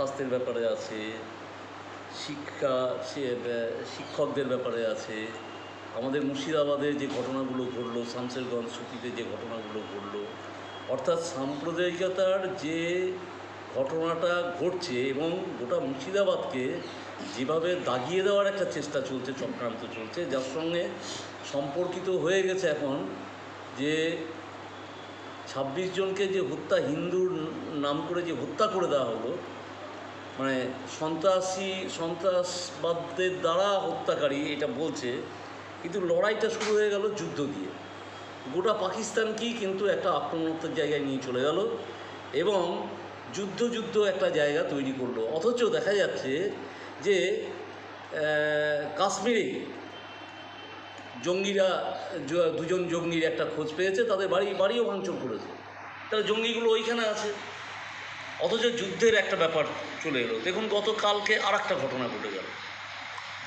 স্বাস্থ্যের ব্যাপারে আছে, শিক্ষা শিক্ষকদের ব্যাপারে আছে। আমাদের মুর্শিদাবাদে যে ঘটনাগুলো ঘটলো, শামসেরগঞ্জ সুতিতে যে ঘটনাগুলো ঘটলো, অর্থাৎ সাম্প্রদায়িকতার যে ঘটনাটা ঘটছে এবং গোটা মুর্শিদাবাদকে যেভাবে দাগিয়ে দেওয়ার একটা চেষ্টা চলছে, চক্রান্ত চলছে, যার সঙ্গে সম্পর্কিত হয়ে গেছে এখন যে ছাব্বিশ জনকে যে হত্যা, হিন্দুর নাম করে যে হত্যা করে দেওয়া হলো মানে সন্ত্রাসী, সন্ত্রাসবাদদের দ্বারা হত্যাকারী এটা বলছে, কিন্তু লড়াইটা শুরু হয়ে গেল যুদ্ধ দিয়ে। গোটা পাকিস্তানকেই কিন্তু একটা আক্রমণাত্মক জায়গায় নিয়ে চলে গেল এবং যুদ্ধ যুদ্ধ একটা জায়গা তৈরি করল। অথচ দেখা যাচ্ছে যে কাশ্মীরে জঙ্গিরা দুজন জঙ্গির একটা খোঁজ পেয়েছে, তাদের বাড়ি, বাড়িও ভাঙচুর করেছে। তাহলে জঙ্গিগুলো ওইখানে আছে। অথচ যুদ্ধের একটা ব্যাপার চলে এলো। দেখুন, গতকালকে আর একটা ঘটনা ঘটে গেল।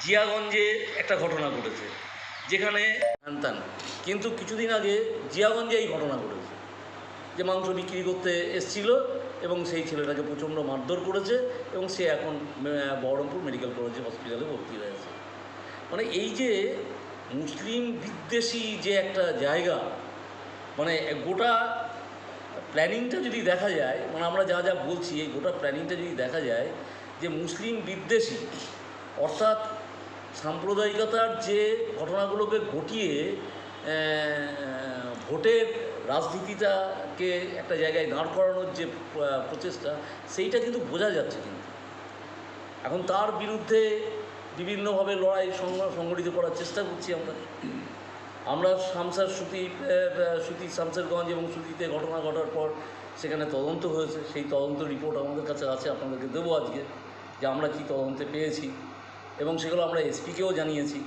জিয়াগঞ্জে একটা ঘটনা ঘটেছে, যেখানে হ্যানত্যান কিন্তু কিছুদিন আগে জিয়াগঞ্জে এই ঘটনা ঘটেছে। যে মাংস বিক্রি করতে এসছিল এবং সেই ছেলেটাকে প্রচণ্ড মারধর করেছে এবং সে এখন বহরমপুর মেডিকেল কলেজে হসপিটালে ভর্তি হয়েছে মানে এই যে মুসলিম বিদ্বেষী যে একটা জায়গা মানে গোটা প্ল্যানিংটা যদি দেখা যায় মানে আমরা যা যা বলছি, এই গোটা প্ল্যানিংটা যদি দেখা যায় যে মুসলিম বিদ্বেষী, অর্থাৎ সাম্প্রদায়িকতার যে ঘটনাগুলোকে ঘটিয়ে ভোটের রাজনীতিটাকে একটা জায়গায় দাঁড় করানোর যে প্রচেষ্টা, সেইটা কিন্তু বোঝা যাচ্ছে কিন্তু। এখন তার বিরুদ্ধে বিভিন্নভাবে লড়াই সংগ- সংগঠিত করার চেষ্টা করছি আমরা। আমরা শামসার সুতি সুতি শামসেরগঞ্জ এবং সুতিতে ঘটনা ঘটার পর সেখানে তদন্ত হয়েছে। সেই তদন্ত রিপোর্ট আমাদের কাছে আছে, আপনাদেরকে দেবো আজকে যে আমরা কি তদন্তে পেয়েছি এবং সেগুলো আমরা এসপিকেও জানিয়েছি।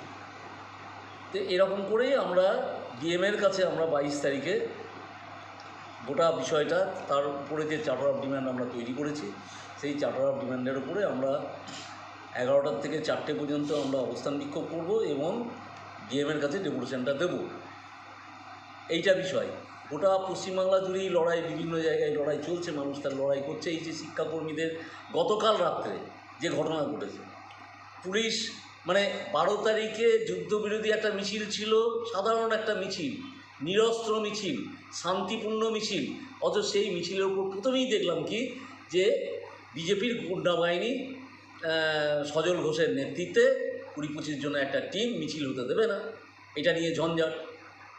তো এরকম করেই আমরা ডিএমের কাছে আমরা বাইশ তারিখে গোটা বিষয়টা, তার উপরে যে চার্টার অফ ডিমান্ড আমরা তৈরি করেছি, সেই চার্টার অফ ডিমান্ডের উপরে আমরা এগারোটার থেকে চারটে পর্যন্ত আমরা অবস্থান বিক্ষোভ করব এবং ডিএমের কাছে ডেপুটেশনটা দেব। এইটা বিষয়। গোটা পশ্চিমবাংলা জুড়েই লড়াই, বিভিন্ন জায়গায় লড়াই চলছে, মানুষ তার লড়াই করছে। এই যে শিক্ষাকর্মীদের, গতকাল রাত্রে যে ঘটনা ঘটেছে, পুলিশ মানে বারো তারিখে যুদ্ধবিরোধী একটা মিছিল ছিল, সাধারণ একটা মিছিল, নিরস্ত্র মিছিল, শান্তিপূর্ণ মিছিল, অথচ সেই মিছিলের উপর প্রথমেই দেখলাম কি, যে বিজেপির গুন্ডা বাহিনী সজল ঘোষের নেতৃত্বে কুড়ি পঁচিশ জনের একটা টিম মিছিল হতে দেবে না। এটা নিয়ে ঝঞ্ঝাট।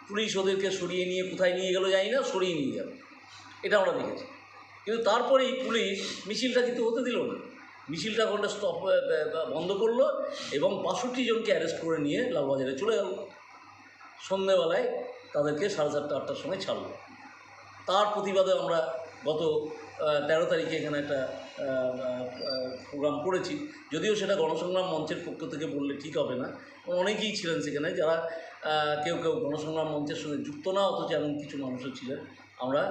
পুলিশ ওদেরকে সরিয়ে নিয়ে কোথায় নিয়ে গেলো জানি না, সরিয়ে নিয়ে যাবে। এটা আমরা দেখেছি। কিন্তু তারপরেই পুলিশ মিছিলটা কিন্তু হতে দিল না। মিছিলটা ওখানে স্টপ বন্ধ করল এবং বাষট্টি জনকে অ্যারেস্ট করে নিয়ে লালবাজারে চলে গেল। সন্ধেবেলায় তাদেরকে সাড়ে চারটা, আটটার সময় ছাড়লো। তার প্রতিবাদে আমরা গত তেরো তারিখে এখানে একটা প্রোগ্রাম করেছি। যদিও সেটা গণসংগ্রাম মঞ্চের পক্ষ থেকে বললে ঠিক হবে না। অনেকেই ছিলেন সেখানে যারা কেউ কেউ গণসংগ্রাম মঞ্চের সঙ্গে যুক্ত না অথচ এমন কিছু মানুষও ছিলেন। আমরা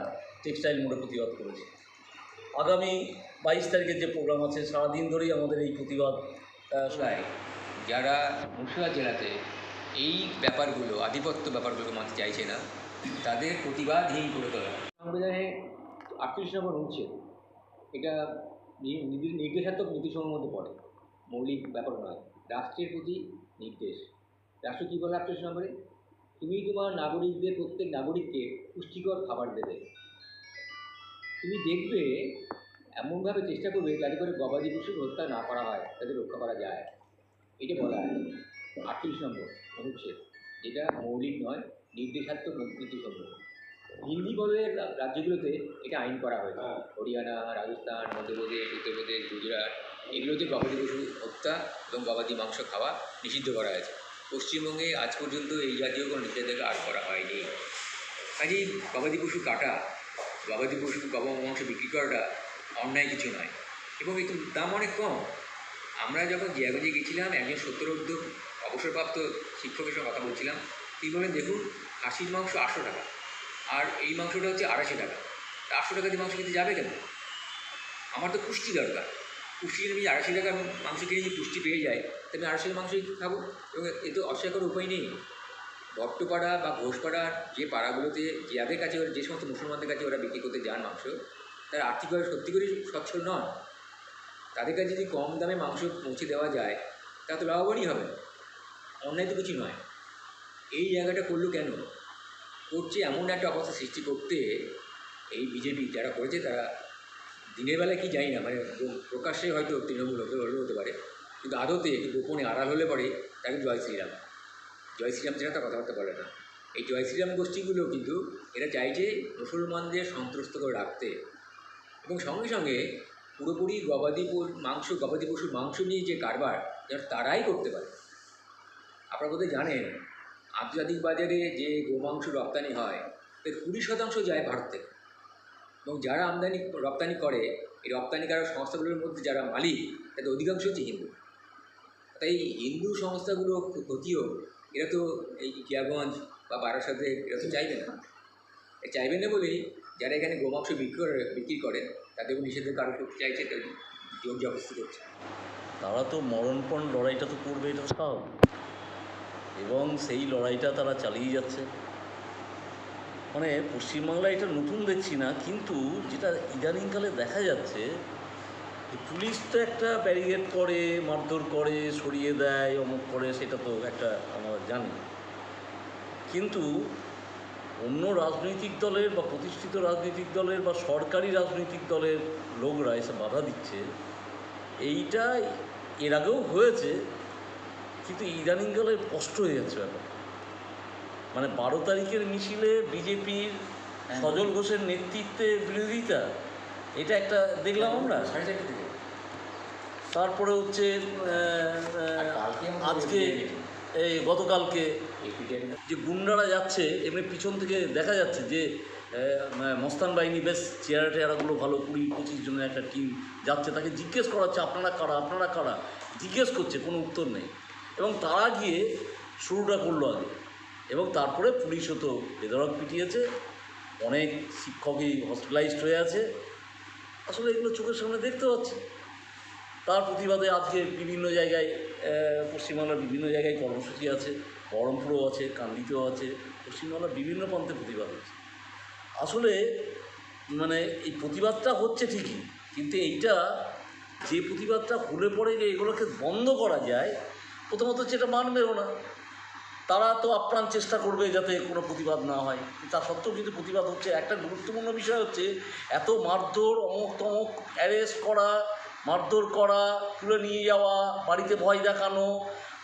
টেক্সটাইল মোড়ে প্রতিবাদ করেছি। আগামী বাইশ তারিখের যে প্রোগ্রাম আছে সারাদিন ধরেই আমাদের এই প্রতিবাদ যারা মুর্শিদাবাদ জেলাতে এই ব্যাপারগুলো আধিপত্য ব্যাপারগুলো মানতে চাইছে না তাদের প্রতিবাদহীন করে তোলা। সংবিধানে আটত্রিশ নম্বর অনুচ্ছেদ এটা নি- নির্দে- নির্দেশাত্মক নীতিসমূহের মধ্যে পড়ে। মৌলিক ব্যাপার নয়, রাষ্ট্রের প্রতি নির্দেশ। রাষ্ট্র কী বলে আটত্রিশ নম্বরে? তুমি তোমার নাগরিকদের, প্রত্যেক নাগরিককে পুষ্টিকর খাবার দেবে। তুমি দেখবে, এমনভাবে চেষ্টা করবে যাতে করে গবাদি পশুর হত্যা না করা হয়, তাদের রক্ষা করা যায়। এটা বলা আছে আটত্রিশ নম্বর অনুচ্ছেদ যেটা মৌলিক নয়, নির্দেশাত্মক নীতিসমূহ। হিন্দি বলের রাজ্যগুলোতে এটা আইন করা হয়েছে। হরিয়ানা, রাজস্থান, মধ্যপ্রদেশ, উত্তরপ্রদেশ, গুজরাট, এগুলোতে গবাদি পশু হত্যা এবং গবাদি মাংস খাওয়া নিষিদ্ধ করা হয়েছে। পশ্চিমবঙ্গে আজ পর্যন্ত এই জাতীয় কোনো নিষেধাজ্ঞা আর করা হয়নি। কাজেই গবাদি পশু কাটা, গবাদি পশু গবা মাংস বিক্রি করাটা অন্যায় কিছু নয় এবং একটু দাম অনেক কম। আমরা যখন জিয়াগঞ্জে গেছিলাম, একজন সত্তরোর্ধ অবসরপ্রাপ্ত শিক্ষকের সঙ্গে কথা বলছিলাম, তিনি বলেন দেখুন, খাসির মাংস আটশো টাকা। আর এই মাংসটা হচ্ছে আড়াইশো টাকা। আটশো টাকা দিয়ে মাংস কিনতে যাবে কেন? আমার তো পুষ্টি দরকার। পুষ্টি যদি আমি আড়াইশো টাকার মাংস কিনে যদি পুষ্টি পেয়ে যায় তো আমি আড়াইশো মাংসই খাব। এবং এতে অস্বীকার করার উপায় নেই। ভট্টপাড়া বা ঘোষপাড়ার যে পাড়াগুলোতে যাদের কাছে ওরা, যে সমস্ত মুসলমানদের কাছে ওরা বিক্রি করতে যান মাংস, তারা আর্থিকভাবে সত্যি করেই সচ্ছল নন। তাদের কাছে যদি কম দামে মাংস পৌঁছে দেওয়া যায় তা তো লাভবানই হবে। অন্যায় তো কিছু নয়। এই জায়গাটা করল কেন? করছে, এমন একটা অবস্থা সৃষ্টি করতে এই বিজেপি যারা করেছে তারা দিনের বেলায় কি জানি না মানে প্রকাশ্যে হয়তো তৃণমূল হতে হলেও হতে পারে। কিন্তু আদতে গোপনে আড়াল হলে পরে তাকে জয় শ্রীরাম। জয় শ্রীরাম ছাড়া তার কথাবার্তা বলে না। এই জয় শ্রীরাম গোষ্ঠীগুলো কিন্তু এরা চাইছে মুসলমানদের সন্ত্রস্ত করে রাখতে। এবং সঙ্গে সঙ্গে পুরোপুরি গবাদি মাংস, গবাদি পশুর মাংস নিয়ে যে কারবার, যেন তারাই করতে পারে। আপনারা বোধহয় জানেন আন্তর্জাতিক বাজারে যে গোমাংস রপ্তানি হয়, এর কুড়ি শতাংশ যায় ভারত। এবং যারা আমদানি রপ্তানি করে, এই রপ্তানিকারক সংস্থাগুলোর মধ্যে যারা মালিক, তাদের অধিকাংশ হচ্ছে হিন্দু। তাই হিন্দু সংস্থাগুলো ক্ষ- ক্ষতিও, এরা তো এই কিয়াগঞ্জ বা বারাসাতে এরা তো চাইবে না। চাইবে না বলেই যারা এখানে গোমাংস বিক্রি করে বিক্রি করে, তাদের নিষেধাজ্ঞা আরোপ করতে চাইছে জোর জবরদস্তি করছে। তারা তো মরণপণ লড়াইটা তো করবে, এটা স্বাভাবিক। এবং সেই লড়াইটা তারা চালিয়ে যাচ্ছে। মানে পশ্চিমবাংলায় এটা নতুন দেখছি না, কিন্তু যেটা ইদানিংকালে দেখা যাচ্ছে, যে পুলিশ তো একটা ব্যারিকেড করে, মারধর করে, সরিয়ে দেয়, অমুক করে, সেটা তো একটা আমরা জানি। কিন্তু অন্য রাজনৈতিক দলের বা প্রতিষ্ঠিত রাজনৈতিক দলের বা সরকারি রাজনৈতিক দলের লোকরা এসে বাধা দিচ্ছে। এইটা এর আগেও হয়েছে কিন্তু ইদানিংকালে স্পষ্ট হয়ে যাচ্ছে ব্যাপার। মানে বারো তারিখের মিছিলে বিজেপির সজল ঘোষের নেতৃত্বে বিরোধিতা এটা একটা দেখলাম আমরা। সাড়ে চারটে তারপরে হচ্ছে আজকে এই গতকালকে যে গুন্ডারা যাচ্ছে এমনি পিছন থেকে দেখা যাচ্ছে যে আহ, মস্তান বাহিনী বেশ চেয়ারা টেয়ারাগুলো ভালো কুড়ি পঁচিশ জনের একটা টিম যাচ্ছে। তাকে জিজ্ঞেস করা হচ্ছে আপনারা কারা আপনারা কারা? জিজ্ঞেস করছে কোনো উত্তর নেই। এবং তারা গিয়ে শুরুটা করল আগে। এবং তারপরে পুলিশও তো বেদরক পিটিয়েছে, অনেক শিক্ষকই হসপিটালাইজড হয়ে আছে। আসলে এগুলো চোখের সামনে দেখতে পাচ্ছি। তার প্রতিবাদে আজকে বিভিন্ন জায়গায় পশ্চিমবাংলার বিভিন্ন জায়গায় কর্মসূচি আছে, বহরমপুরেও আছে, কান্দিতেও আছে, পশ্চিমবাংলার বিভিন্ন প্রান্তে প্রতিবাদ হচ্ছে। আসলে মানে এই প্রতিবাদটা হচ্ছে ঠিকই, কিন্তু এইটা যে প্রতিবাদটা হলে পরে যে এগুলোকে বন্ধ করা যায় প্রথমত যেটা মানবেও না তারা তো আপ্রাণ চেষ্টা করবে যাতে কোনো প্রতিবাদ না হয়। তা সত্ত্বেও কিন্তু প্রতিবাদ হচ্ছে। একটা গুরুত্বপূর্ণ বিষয় হচ্ছে, এত মারধর, অমুক তমুক অ্যারেস্ট করা, মারধর করা, তুলে নিয়ে যাওয়া, বাড়িতে ভয় দেখানো,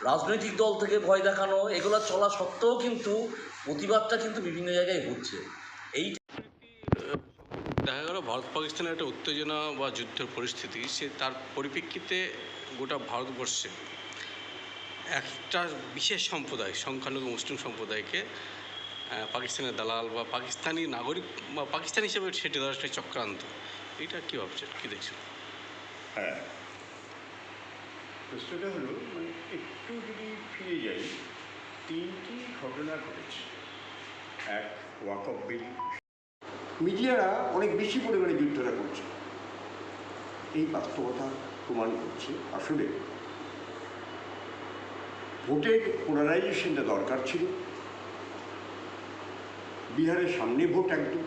রাজনৈতিক দল থেকে ভয় দেখানো, এগুলো চলা সত্ত্বেও কিন্তু প্রতিবাদটা কিন্তু বিভিন্ন জায়গায় হচ্ছে। এই দেখা গেল ভারত পাকিস্তানের একটা উত্তেজনা বা যুদ্ধের পরিস্থিতি, সে তার পরিপ্রেক্ষিতে গোটা ভারতবর্ষে একটা বিশেষ সম্প্রদায়, সংখ্যালঘু মুসলিম সম্প্রদায়কে পাকিস্তানের দালাল বা পাকিস্তানি নাগরিক বা পাকিস্তান হিসেবে সেটি ধরা একটা চক্রান্ত। এটা কী ভাবছেন? কী দেখছেন? হ্যাঁ। প্রশ্নটা হলো মানে একটু যদি ফিরে যাই, তিনটি ঘটনা ঘটেছে। এক, ওয়াকফ বিল। মিডিয়ারা অনেক বেশি পরিমাণে যুদ্ধটা করছে। এই বাস্তবতা প্রমাণ করছে। আসলে ভোটের পোলারাইজেশনটা দরকার ছিল। বিহারের সামনে ভোট একদম,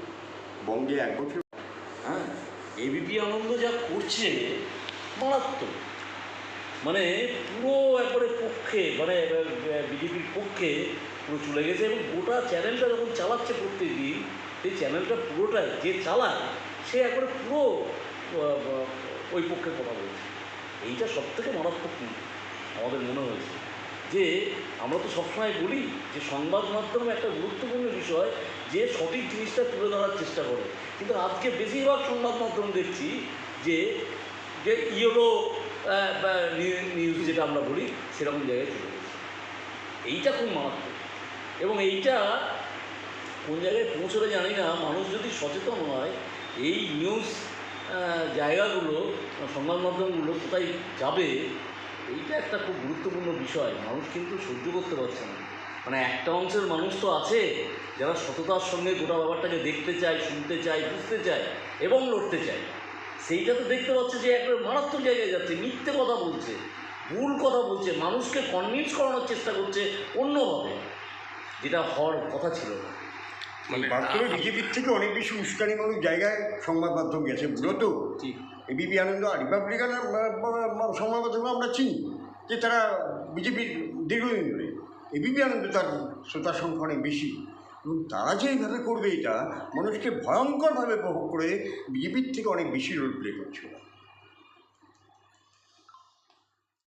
বঙ্গে এক বছর। হ্যাঁ এবিপি আনন্দ যা করছে, মারাত্মক। মানে পুরো একবারে পক্ষে মানে বিজেপির পক্ষে পুরো চলে গেছে এবং গোটা চ্যানেলটা যখন চালাচ্ছে প্রত্যেকদিন সেই চ্যানেলটা পুরোটাই যে চালায়, সে একবারে পুরো ওই পক্ষে কথা বলছে। এইটা সব থেকে মারাত্মক আমাদের মনে হয়েছে। যে আমরা তো সবসময় বলি যে সংবাদ মাধ্যম একটা গুরুত্বপূর্ণ বিষয় যে সঠিক জিনিসটা তুলে ধরার চেষ্টা করে। কিন্তু আজকে বেশিরভাগ সংবাদ মাধ্যম দেখছি যে যে ইয়েলো নিউজ যেটা আমরা বলি, সেরকম জায়গায় চলে গেছে। এইটা খুব মারাত্মক। এবং এইটা কোন জায়গায় পৌঁছলে জানি না। মানুষ যদি সচেতন হয়, এই নিউজ জায়গাগুলো, সংবাদ মাধ্যমগুলো কোথায় যাবে এইটা একটা খুব গুরুত্বপূর্ণ বিষয়। মানুষ কিন্তু সহ্য করতে পারছে না। মানে একটা অংশের মানুষ তো আছে, যারা সততার সঙ্গে গোটা ব্যাপারটাকে দেখতে চায়, শুনতে চায়, বুঝতে চায় এবং লড়তে চায়। সেইটা তো দেখতে পাচ্ছে যে একটা মারাত্মক জায়গায় যাচ্ছে, মিথ্যে কথা বলছে, ভুল কথা বলছে, মানুষকে কনভিন্স করানোর চেষ্টা করছে অন্যভাবে। যেটা হওয়ার কথা ছিল না। মানে বাস্তবে বিজেপির থেকে অনেক বেশি উস্কানিমূলক জায়গায় সংবাদ মাধ্যম গেছে মূলত এবিপি আনন্দ আর রিপাবলিকান সংবাদমাধ্যমে আমরা চিনি যে তারা বিজেপির দীর্ঘদিন ধরে। এবিপি আনন্দ তার শ্রোতা সংখ্যা অনেক বেশি। এবং তারা যে এইভাবে করবে এটা মানুষকে ভয়ঙ্করভাবে প্রভাব করে বিজেপির থেকে অনেক বেশি রোল প্লে করছিল